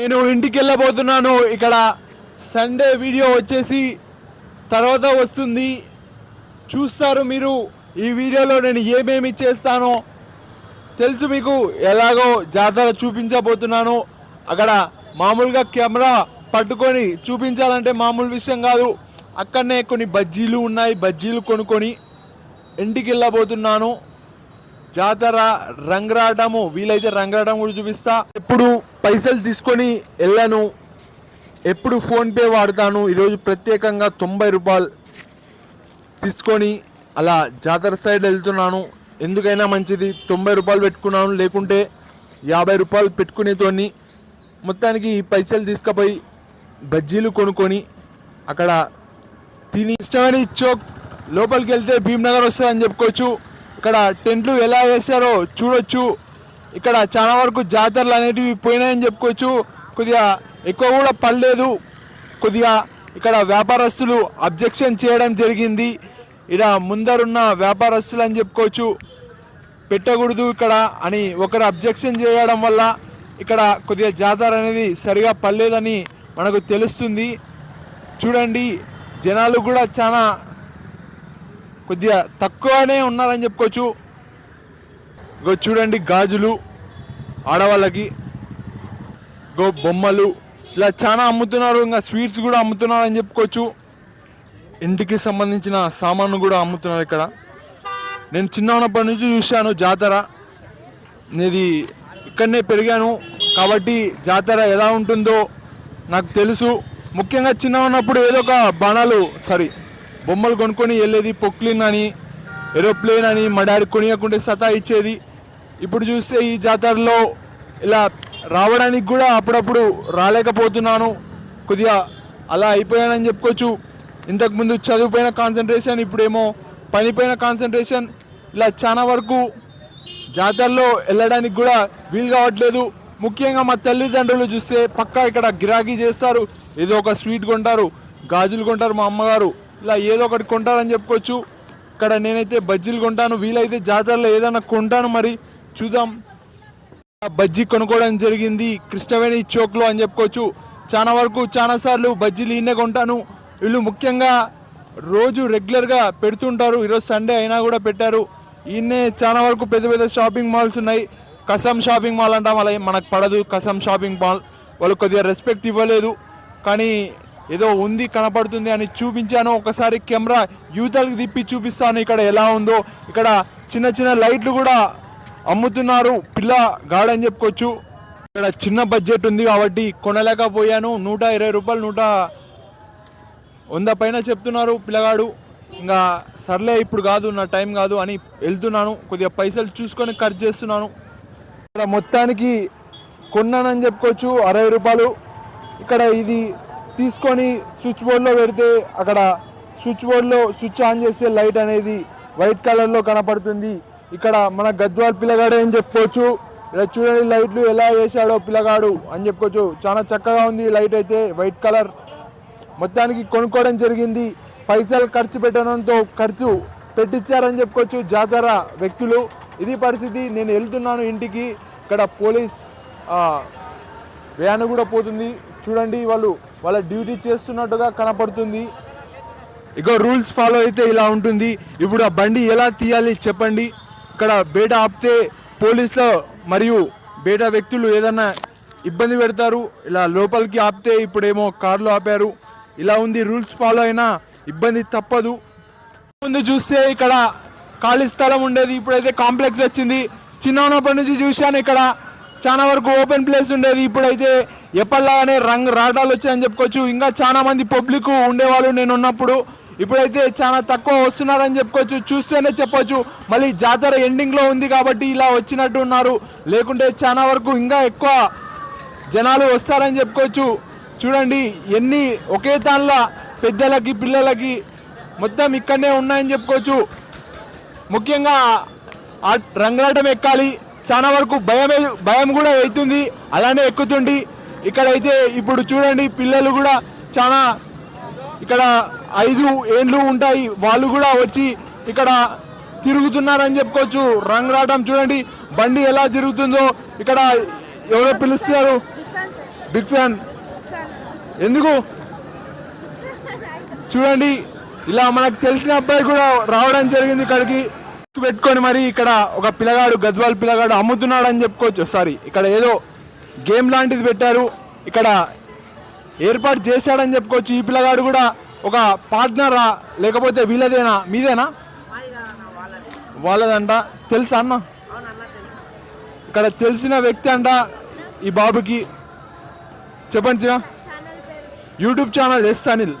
నేను ఇంటికి వెళ్ళబోతున్నాను ఇక్కడ సండే వీడియో వచ్చేసి తర్వాత వస్తుంది. చూస్తారు మీరు ఈ వీడియోలో నేను ఏమేమి చేస్తానో. తెలుసు మీకు ఎలాగో జాతర చూపించబోతున్నాను. అక్కడ మామూలుగా కెమెరా పట్టుకొని చూపించాలంటే మామూలు విషయం కాదు. అక్కడనే కొన్ని బజ్జీలు ఉన్నాయి. బజ్జీలు కొనుక్కొని ఇంటికి వెళ్ళబోతున్నాను జాతర రంగరాటము వీలైతే రంగరాటం కూడా చూపిస్తా. ఎప్పుడు పైసలు తీసుకొని వెళ్ళాను. ఎప్పుడు ఫోన్పే వాడతాను. ఈరోజు ప్రత్యేకంగా తొంభై రూపాయలు తీసుకొని అలా జాతర సైడ్ వెళ్తున్నాను. ఎందుకైనా మంచిది. తొంభై రూపాయలు పెట్టుకున్నాను. లేకుంటే యాభై రూపాయలు పెట్టుకునేతోని మొత్తానికి ఈ పైసలు తీసుకుపోయి బజ్జీలు కొనుక్కొని అక్కడ తిని ఇష్టమైన చోక్ లోపలికి వెళ్తే భీమ్నగర్ వస్తుందని చెప్పుకోవచ్చు. ఇక్కడ టెంట్లు ఎలా వేశారో చూడొచ్చు. ఇక్కడ చాలా వరకు జాతరలు అనేటివి పోయినాయని చెప్పుకోవచ్చు. కొద్దిగా ఎక్కువ కూడా పడలేదు. కొద్దిగా ఇక్కడ వ్యాపారస్తులు అబ్జెక్షన్ చేయడం జరిగింది. ఇక్కడ ముందరున్న వ్యాపారస్తులు అని చెప్పుకోవచ్చు. పెట్టకూడదు ఇక్కడ అని ఒకరు అబ్జెక్షన్ చేయడం వల్ల ఇక్కడ కొద్దిగా జాతర అనేది సరిగా పడలేదని మనకు తెలుస్తుంది. చూడండి జనాలు కూడా చాలా కొద్దిగా తక్కువనే ఉన్నారని చెప్పుకోవచ్చు. గో చూడండి గాజులు ఆడవాళ్ళకి. గో బొమ్మలు. ఇలా చాలా అమ్ముతున్నారు ఇంకా స్వీట్స్ కూడా అమ్ముతున్నారు అని చెప్పుకోవచ్చు. ఇంటికి సంబంధించిన సామాను కూడా అమ్ముతున్నారు ఇక్కడ. నేను చిన్న ఉన్నప్పటి నుంచి చూశాను జాతర. నేది ఇక్కడనే పెరిగాను. కాబట్టి జాతర ఎలా ఉంటుందో నాకు తెలుసు. ముఖ్యంగా చిన్న ఉన్నప్పుడు ఏదో ఒక బాణాలు సారీ బొమ్మలు కొనుక్కొని వెళ్ళేది పొక్లిన్ అని ఏరోప్లేన్ అని మా డాడీ కొనియకుంటే సతా ఇచ్చేది. ఇప్పుడు చూస్తే ఈ జాతరలో ఇలా రావడానికి కూడా అప్పుడప్పుడు రాలేకపోతున్నాను. కొద్దిగా అలా అయిపోయానని చెప్పుకోవచ్చు. ఇంతకుముందు చదువుపైన కాన్సన్ట్రేషన్ ఇప్పుడేమో పనిపైన కాన్సన్ట్రేషన్ ఇలా చాలా వరకు జాతరలో వెళ్ళడానికి కూడా వీలు కావట్లేదు. ముఖ్యంగా మా తల్లిదండ్రులు చూస్తే పక్కా ఇక్కడ గిరాకీ చేస్తారు. ఏదో ఒక స్వీట్ కొంటారు గాజులు కొంటారు మా అమ్మగారు. ఇలా ఏదో ఒకటి కొంటారని చెప్పుకోవచ్చు. ఇక్కడ నేనైతే బజ్జీలు కొంటాను వీలైతే జాతరలో ఏదైనా కొంటాను మరి చూద్దాం. బజ్జీ కొనుక్కోవడం జరిగింది కృష్ణవేణి చౌక్లో అని చెప్పుకోవచ్చు. చాలా వరకు చాలా సార్లు బజ్జీలు ఈయనే కొంటాను. వీళ్ళు ముఖ్యంగా రోజు రెగ్యులర్గా పెడుతుంటారు ఈరోజు సండే అయినా కూడా పెట్టారు. ఈయనే చాలా వరకు పెద్ద పెద్ద షాపింగ్ మాల్స్ ఉన్నాయి. కసం షాపింగ్ మాల్ అంటాం అలా మనకు పడదు కసం షాపింగ్ మాల్. వాళ్ళు కొద్దిగా రెస్పెక్ట్ ఇవ్వలేదు. కానీ ఏదో ఉంది కనపడుతుంది అని చూపించాను. ఒకసారి కెమెరా యూతలకు తిప్పి చూపిస్తాను ఇక్కడ ఎలా ఉందో. ఇక్కడ చిన్న చిన్న లైట్లు కూడా అమ్ముతున్నారు. పిల్ల గాడని చెప్పుకోవచ్చు. ఇక్కడ చిన్న బడ్జెట్ ఉంది కాబట్టి కొనలేకపోయాను. నూట ఇరవై రూపాయలు నూట వంద పైన చెప్తున్నారు పిల్లగాడు. ఇంకా సర్లే ఇప్పుడు కాదు నా టైం కాదు అని వెళ్తున్నాను. కొద్దిగా పైసలు చూసుకొని ఖర్చు చేస్తున్నాను. ఇక్కడ మొత్తానికి కొన్నానని చెప్పుకోవచ్చు. అరవై రూపాయలు. ఇక్కడ ఇది తీసుకొని స్విచ్ బోర్డ్లో పెడితే అక్కడ స్విచ్ బోర్డ్లో స్విచ్ ఆన్ చేసే లైట్ అనేది వైట్ కలర్లో కనపడుతుంది. ఇక్కడ మన గద్వాల్ పిల్లగాడు అని చెప్పుకోవచ్చు. ఇక్కడ చూడండి లైట్లు ఎలా వేసాడో పిల్లగాడు అని చెప్పుకోవచ్చు. చాలా చక్కగా ఉంది లైట్ అయితే వైట్ కలర్. మొత్తానికి కొనుక్కోవడం జరిగింది. పైసలు ఖర్చు పెట్టడంతో ఖర్చు పెట్టించారని చెప్పుకోవచ్చు జాతర వ్యక్తులు. ఇది పరిస్థితి. నేను వెళ్తున్నాను ఇంటికి. ఇక్కడ పోలీస్ వ్యాన్ కూడా పోతుంది. చూడండి వాళ్ళు వాళ్ళ డ్యూటీ చేస్తున్నట్టుగా కనపడుతుంది. ఇక రూల్స్ ఫాలో అయితే ఇలా ఉంటుంది. ఇప్పుడు ఆ బండి ఎలా తీయాలి చెప్పండి. ఇక్కడ బేట ఆపితే పోలీసులు మరియు బేట వ్యక్తులు ఏదైనా ఇబ్బంది పెడతారు. ఇలా లోపలికి ఆపితే ఇప్పుడేమో కార్లో ఆపారు. ఇలా ఉంది రూల్స్ ఫాలో అయినా ఇబ్బంది తప్పదు. ముందు చూస్తే ఇక్కడ ఖాళీ స్థలం ఉండేది. ఇప్పుడైతే కాంప్లెక్స్ వచ్చింది. చిన్న ఉన్నప్పటి నుంచి చూశాను ఇక్కడ. చాలా వరకు ఓపెన్ ప్లేస్ ఉండేది. ఇప్పుడైతే ఎప్పటిలాగానే రంగ్ రాటాలు వచ్చాయని చెప్పుకోవచ్చు. ఇంకా చాలా మంది పబ్లిక్ ఉండేవాళ్ళు నేను ఉన్నప్పుడు. ఇప్పుడైతే చాలా తక్కువ వస్తున్నారని చెప్పుకోవచ్చు. చూస్తేనే చెప్పొచ్చు. మళ్ళీ జాతర ఎండింగ్లో ఉంది కాబట్టి ఇలా వచ్చినట్టు ఉన్నారు. లేకుంటే చాలా వరకు ఇంకా ఎక్కువ జనాలు వస్తారని చెప్పుకోవచ్చు. చూడండి ఎన్ని ఒకే దానిలా పెద్దలకి పిల్లలకి మొత్తం ఇక్కడనే ఉన్నాయని చెప్పుకోవచ్చు. ముఖ్యంగా రంగరాటం ఎక్కాలి. చాలా వరకు భయం భయం కూడా అవుతుంది. అలానే ఎక్కుతుంది ఇక్కడైతే ఇప్పుడు చూడండి పిల్లలు కూడా చాలా ఇక్కడ ఐదు ఏండ్లు ఉంటాయి. వాళ్ళు కూడా వచ్చి ఇక్కడ తిరుగుతున్నారని చెప్పుకోవచ్చు. రంగరాటం చూడండి. బండి ఎలా తిరుగుతుందో ఇక్కడ ఎవరో పిలుస్తారు? Big fan. ఎందుకు? చూడండి. ఇలా మనకు తెలిసిన అబ్బాయి కూడా రావడం జరిగింది ఇక్కడికి. పెట్టుకొని మరి ఇక్కడ ఒక పిల్లగాడు గజ్వాల్ పిల్లగాడు అమ్ముతున్నాడు అని చెప్పుకోవచ్చు. సారీ ఇక్కడ ఏదో గేమ్ లాంటిది పెట్టారు. ఇక్కడ ఏర్పాటు చేశాడని చెప్పుకోవచ్చు. ఈ పిల్లగాడు కూడా ఒక పార్ట్నరా లేకపోతే వీళ్ళదేనా? మీదేనా? వాళ్ళదంట. తెలుసా అన్న? ఇక్కడ తెలిసిన వ్యక్తి అంట ఈ బాబుకి. చెప్పండి యూట్యూబ్ ఛానల్ ఎస్ అనిల్.